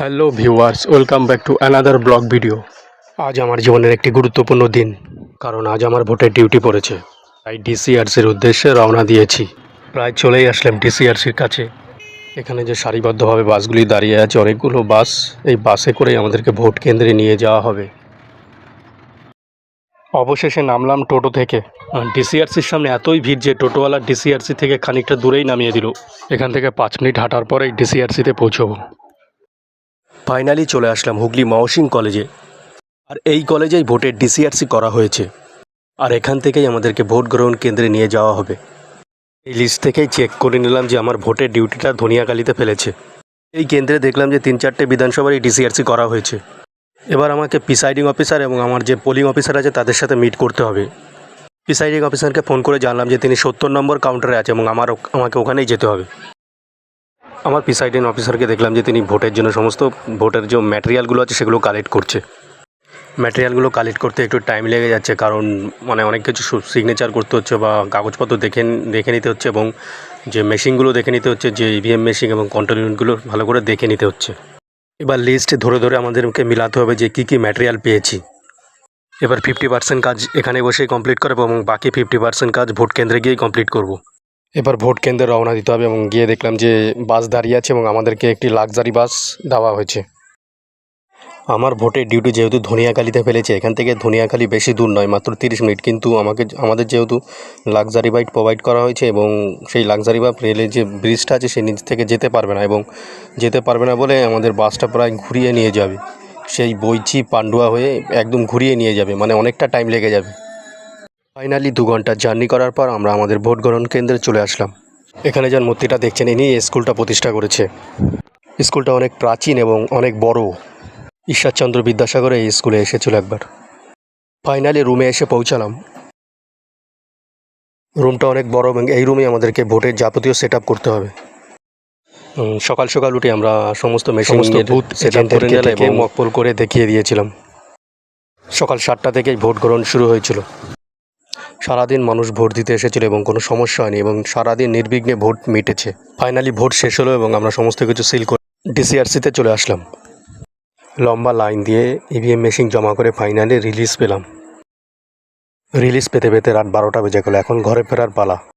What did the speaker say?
Hello viewers welcome back to another blog video আজ আমার জীবনের একটি গুরুত্বপূর্ণ দিন, কারণ আজ আমার ভোটের ডিউটি পড়েছে। তাই ডিসিআরসির উদ্দেশ্যে রওনা দিয়েছি। প্রায় চলেই আসলাম ডিসিআরসির কাছে। এখানে যে সারিবদ্ধভাবে বাসগুলি দাঁড়িয়ে আছে, অনেকগুলো বাস, এই বাসে করেই আমাদেরকে ভোট কেন্দ্রে নিয়ে যাওয়া হবে। অবশেষে নামলাম টোটো থেকে। ডিসিআরসির সামনে এতই ভিড় যে টোটোওয়ালা ডিসিআরসি থেকে খানিকটা দূরেই নামিয়ে দিল। এখান থেকে পাঁচ মিনিট হাঁটার পরেই ডিসিআরসিতে পৌঁছবো। ফাইনালি চলে আসলাম হুগলি মহসিং কলেজে। আর এই কলেজেই ভোটের ডিসিআরসি করা হয়েছে। আর এখান থেকেই আমাদেরকে ভোট গ্রহণ কেন্দ্রে নিয়ে যাওয়া হবে। এই লিস্ট থেকেই চেক করে নিলাম যে আমার ভোটের ডিউটিটা ধনিয়াকালিতে ফেলেছে। এই কেন্দ্রে দেখলাম যে তিন চারটে বিধানসভারই ডিসিআরসি করা হয়েছে। এবার আমাকে প্রিসাইডিং অফিসার এবং আমার যে পোলিং অফিসার আছে তাদের সাথে মিট করতে হবে। প্রিসাইডিং অফিসারকে ফোন করে জানলাম যে তিনি সত্তর নম্বর কাউন্টারে আছে এবং আমার আমাকে ওখানেই যেতে হবে। আমার প্রিসাইডিং অফিসারকে দেখলাম যে তিনি ভোটের জন্য সমস্ত ভোটের যে ম্যাটেরিয়ালগুলো আছে সেগুলো কালেক্ট করছে। ম্যাটেরিয়ালগুলো কালেক্ট করতে একটু টাইম লেগে যাচ্ছে কারণ মানে অনেক কিছু সিগনেচার করতে হচ্ছে বা কাগজপত্র দেখে দেখে নিতে হচ্ছে এবং যে মেশিনগুলো দেখে নিতে হচ্ছে, যে ইভিএম মেশিন এবং কন্ট্রোল ইউনিটগুলো ভালো করে দেখে নিতে হচ্ছে। এবার লিস্ট ধরে ধরে আমাদেরকে মিলাতে হবে যে কী কী ম্যাটেরিয়াল পেয়েছি। এবার ফিফটি পার্সেন্ট কাজ এখানে বসেই কমপ্লিট করব এবং বাকি ফিফটি পার্সেন্ট কাজ ভোট কেন্দ্রে গিয়েই কমপ্লিট করব। এবার ভোট কেন্দ্রে রওনা দিতে হবে এবং গিয়ে দেখলাম যে বাস দাঁড়িয়ে আছে এবং আমাদেরকে একটি লাক্সারি বাস দেওয়া হয়েছে। আমার ভোটের ডিউটি যেহেতু ধনিয়াখালিতে ফেলেছে, এখান থেকে ধনিয়াখালি বেশি দূর নয়, মাত্র তিরিশ মিনিট। কিন্তু আমাকে, আমাদের যেহেতু লাক্সারি বাইক প্রোভাইড করা হয়েছে এবং সেই লাক্সারি বাইক রেলের যে ব্রিজটা আছে সেই নিচ থেকে যেতে পারবে না এবং যেতে পারবে না বলে আমাদের বাসটা প্রায় ঘুরিয়ে নিয়ে যাবে। সেই বইচি পান্ডুয়া হয়ে একদম ঘুরিয়ে নিয়ে যাবে মানে অনেকটা টাইম লেগে যাবে। ফাইনালি দু ঘণ্টা জার্নি করার পর আমরা আমাদের ভোট গ্রহণ কেন্দ্রে চলে আসলাম। এখানে যার মূর্তিটা দেখছেন ইনি এই স্কুলটা প্রতিষ্ঠা করেছে। স্কুলটা অনেক প্রাচীন এবং অনেক বড়। ঈশ্বরচন্দ্র বিদ্যাসাগর এই স্কুলে এসেছিল একবার। ফাইনালি রুমে এসে পৌঁছালাম। রুমটা অনেক বড় এবং এই রুমে আমাদেরকে ভোটের যাবতীয় সেট করতে হবে। সকাল সকাল উঠে আমরা সমস্ত মেশিন বুথ সেট করে নিলাম এবং মকপল করে দেখিয়ে দিয়েছিলাম। সকাল সাতটা থেকেই ভোট গ্রহণ শুরু হয়েছিল। সারাদিন মানুষ ভোট দিতে এসেছিল এবং কোনো সমস্যা হয়নি এবং সারাদিন নির্বিঘ্নে ভোট মিটেছে। ফাইনালি ভোট শেষ হলো এবং আমরা সমস্ত কিছু সিল করে ডিসিআরসিতে চলে আসলাম। লম্বা লাইন দিয়ে ইভিএম মেশিন জমা করে ফাইনালি রিলিজ পেলাম। রিলিজ পেতে পেতে রাত বারোটা বেজে গেল, এখন ঘরে ফেরার পালা।